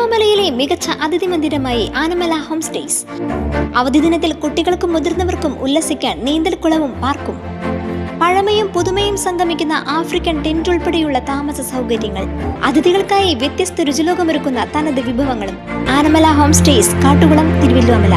തിരുവല്ലോമലയിലെ മികച്ച അതിഥി മന്ദിരമായി Anamala home stays. അവധി ദിനത്തിൽ കുട്ടികൾക്കും മുതിർന്നവർക്കും ഉല്ലസിക്കാൻ നീന്തൽക്കുളവും പാർക്കും. പഴമയും പുതുമയും സംഗമിക്കുന്ന ആഫ്രിക്കൻ ടെന്റ് ഉൾപ്പെടെയുള്ള താമസ സൗകര്യങ്ങൾ. അതിഥികൾക്കായി വ്യത്യസ്ത രുചിലോകമൊരുക്കുന്ന തനത് വിഭവങ്ങളും. ആനമല ഹോം സ്റ്റേസ് കാട്ടുകുളം തിരുവല്ലോമല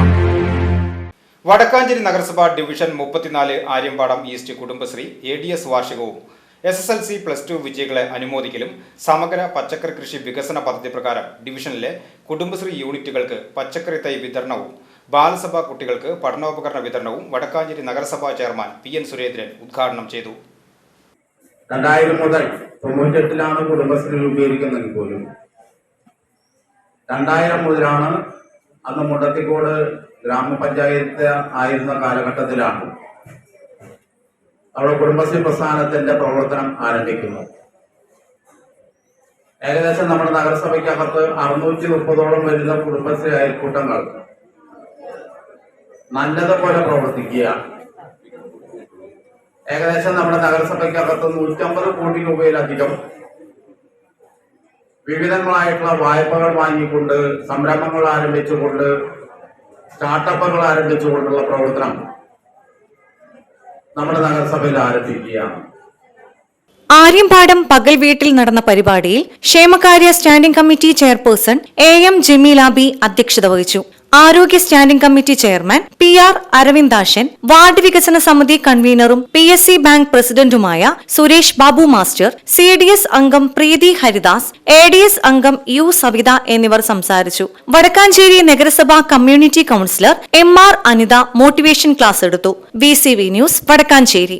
വടക്കാഞ്ചേരി നഗരസഭ ഡിവിഷൻ മുപ്പത്തിനാല് Aryampadam east Kudumbashree A D S വാർഷികവും S S L C plus two വിജയികളെ അനുമോദിക്കലും സമഗ്ര പച്ചക്കറി കൃഷി വികസന പദ്ധതി പ്രകാരം ഡിവിഷനിലെ കുടുംബശ്രീ യൂണിറ്റുകൾക്ക് പച്ചക്കറി തൈ വിതരണവും ബാലസഭാ കുട്ടികൾക്ക് പഠനോപകരണ വിതരണവും വടക്കാഞ്ചേരി നഗരസഭാ ചെയർമാൻ പി എൻ സുരേന്ദ്രൻ ഉദ്ഘാടനം ചെയ്തു. രണ്ടായിരം മുതൽ തൊണ്ണൂറ്റെട്ടിലാണ് കുടുംബശ്രീ രൂപീകരിക്കുന്നതെങ്കിൽ പോലും രണ്ടായിരം മുതലാണ് അന്ന് മുണ്ടത്തിക്കോട് ഗ്രാമപഞ്ചായത്ത് ആയിരുന്ന കാലഘട്ടത്തിലാണ് അവിടെ കുടുംബശ്രീ പ്രസ്ഥാനത്തിന്റെ പ്രവർത്തനം ആരംഭിക്കുന്നത് ഏകദേശം നമ്മുടെ നഗരസഭയ്ക്കകത്ത് അറുന്നൂറ്റി മുപ്പതോളം വരുന്ന കുടുംബശ്രീ അയൽക്കൂട്ടങ്ങൾ നല്ലതുപോലെ പ്രവർത്തിക്കുക. ഏകദേശം നമ്മുടെ നഗരസഭയ്ക്കകത്ത് നൂറ്റമ്പത് കോടി രൂപയിലധികം വിവിധങ്ങളായിട്ടുള്ള വായ്പകൾ വാങ്ങിക്കൊണ്ട് സംരംഭങ്ങൾ ആരംഭിച്ചുകൊണ്ട് സ്റ്റാർട്ടപ്പുകൾ ആരംഭിച്ചുകൊണ്ടുള്ള പ്രവർത്തനം നമ്മുടെ നഗരസഭയിൽ ആരംഭിക്കുകയാണ്. ആര്യമ്പാടം പകൽ വീട്ടിൽ നടന്ന പരിപാടിയിൽ ക്ഷേമകാര്യ standing committee chairperson A M Jameelabi അധ്യക്ഷത വഹിച്ചു. ആരോഗ്യ standing committee chairman P R Aravindakshan ward വികസന സമിതി കൺവീനറും പി എസ് സി ബാങ്ക് പ്രസിഡന്റുമായ Suresh Babu master C D S അംഗം Preethi Haridas A D S അംഗം യു സവിത എന്നിവർ സംസാരിച്ചു. വടക്കാഞ്ചേരി നഗരസഭാ community councillor M R Anitha motivation class എടുത്തു. B C V news Vadakkanchery.